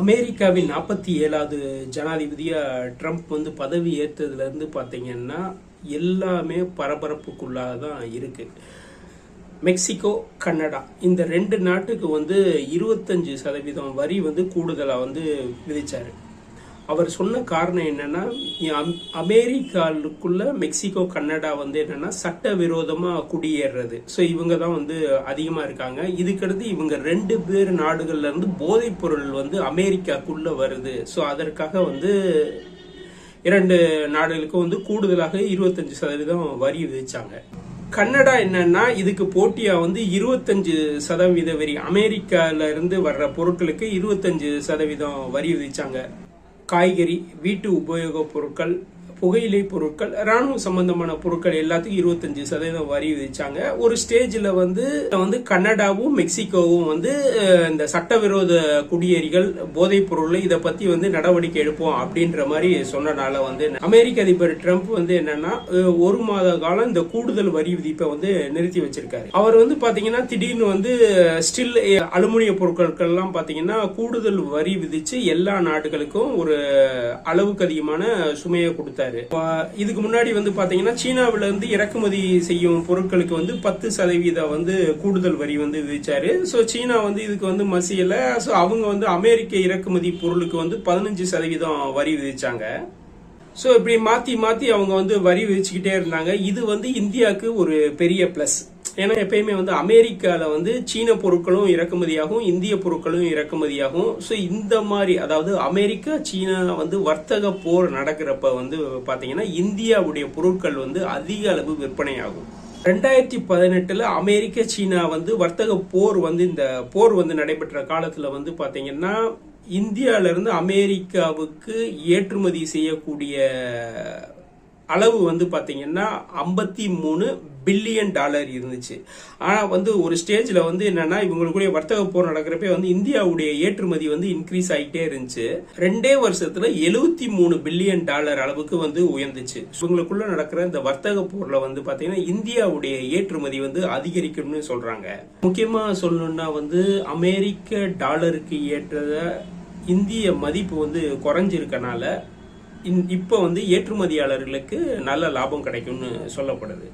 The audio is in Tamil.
அமெரிக்காவின் நாற்பத்தி ஏழாவது ஜனாதிபதியாக ட்ரம்ப் வந்து பதவி ஏற்றதுலேருந்து பார்த்தீங்கன்னா எல்லாமே பரபரப்புக்குள்ளாக தான் இருக்குது மெக்சிகோ கனடா இந்த ரெண்டு நாட்டுக்கு வந்து இருபத்தஞ்சு சதவீதம் வரி வந்து கூடுதலாக வந்து விதித்தார் அவர் சொன்ன காரணம் என்னன்னா அம்- அமெரிக்காவுக்குள்ள மெக்சிகோ கனடா வந்து என்னன்னா சட்டவிரோதமா குடியேறது. ஸோ இவங்க தான் வந்து அதிகமா இருக்காங்க. இதுக்கடுத்து இவங்க ரெண்டு பேர் நாடுகள்ல இருந்து போதைப் பொருள் வந்து அமெரிக்காக்குள்ள வருது. ஸோ அதற்காக வந்து இரண்டு நாடுகளுக்கும் வந்து கூடுதலாக இருபத்தஞ்சு சதவீதம் வரி விதிச்சாங்க. கன்னடா என்னன்னா இதுக்கு போட்டியா வந்து இருபத்தஞ்சு சதவீத வரி. அமெரிக்கால இருந்து வர்ற பொருட்களுக்கு இருபத்தஞ்சு சதவீதம் வரி விதிச்சாங்க. காய்கறி வீட்டு உபயோகப் பொருட்கள் புகையிலை பொருட்கள் ராணுவ சம்பந்தமான பொருட்கள் எல்லாத்துக்கும் இருபத்தஞ்சு சதவீதம் வரி விதிச்சாங்க. ஒரு ஸ்டேஜில் வந்து வந்து கனடாவும் மெக்சிகோவும் வந்து இந்த சட்டவிரோத குடியேறிகள் போதைப் பொருள் இதை பற்றி வந்து நடவடிக்கை எடுப்போம் அப்படின்ற மாதிரி சொன்னனால வந்து அமெரிக்க அதிபர் ட்ரம்ப் வந்து என்னன்னா ஒரு மாத காலம் இந்த கூடுதல் வரி விதிப்பை வந்து நிறுத்தி வச்சிருக்காரு. அவர் வந்து பாத்தீங்கன்னா திடீர்னு வந்து ஸ்டில் அலுமினிய பொருட்களுக்கெல்லாம் பாத்தீங்கன்னா கூடுதல் வரி விதிச்சு எல்லா நாடுகளுக்கும் ஒரு அளவுக்கு அதிகமான சுமையை கொடுத்தாரு. அப்ப இதுக்கு முன்னாடி வந்து பாத்தீங்கன்னா சீனாவில இருந்து இறக்குமதி செய்யும் பொருட்களுக்கு வந்து பத்து சதவீதம் வந்து கூடுதல் வரி வந்து விதிச்சாரு. சோ சீனா வந்து இதுக்கு வந்து மசியல. சோ அவங்க வந்து அமெரிக்க இறக்குமதி பொருளுக்கு வந்து பதினஞ்சு சதவீதம் வரி விதிச்சாங்க. ஸோ இப்படி மாற்றி மாற்றி அவங்க வந்து வரி விதிச்சுக்கிட்டே இருந்தாங்க. இது வந்து இந்தியாவுக்கு ஒரு பெரிய ப்ளஸ் ஏன்னா எப்பயுமே வந்து அமெரிக்காவில் வந்து சீன பொருட்களும் இறக்குமதியாகும் இந்திய பொருட்களும் இறக்குமதியாகும். ஸோ இந்த மாதிரி அதாவது அமெரிக்கா சீனா வந்து வர்த்தக போர் நடக்கிறப்ப வந்து பார்த்தீங்கன்னா இந்தியாவுடைய பொருட்கள் வந்து அதிக அளவு விற்பனையாகும். ரெண்டாயிரத்தி பதினெட்டில் அமெரிக்க சீனா வந்து வர்த்தக போர் வந்து இந்த போர் வந்து நடைபெற்ற காலத்தில் வந்து பார்த்தீங்கன்னா இந்தியால இருந்து அமெரிக்காவுக்கு ஏற்றுமதி செய்யக்கூடிய அளவு வந்து பார்த்தீங்கன்னா ஐம்பத்தி மூணு பில்லியன் டாலர் இருந்துச்சு. ஆனால் வந்து ஒரு ஸ்டேஜில் வந்து என்னன்னா இவங்களுக்குடைய வர்த்தக போர் நடக்கிறப்ப வந்து இந்தியாவுடைய ஏற்றுமதி வந்து இன்க்ரீஸ் ஆகிட்டே இருந்துச்சு. ரெண்டே வருஷத்தில் எழுபத்தி மூணு பில்லியன் டாலர் அளவுக்கு வந்து உயர்ந்துச்சு. இவங்களுக்குள்ள நடக்கிற இந்த வர்த்தக போரில் வந்து பார்த்தீங்கன்னா இந்தியாவுடைய ஏற்றுமதி வந்து அதிகரிக்கணும்னு சொல்கிறாங்க முக்கியமாக சொல்லணும்னா வந்து அமெரிக்க டாலருக்கு ஏற்றத இந்திய மதிப்பு வந்து குறைஞ்சிருக்கனால இப்போ வந்து ஏற்றுமதியாளர்களுக்கு நல்ல லாபம் கிடைக்கும்னு சொல்லப்படுது.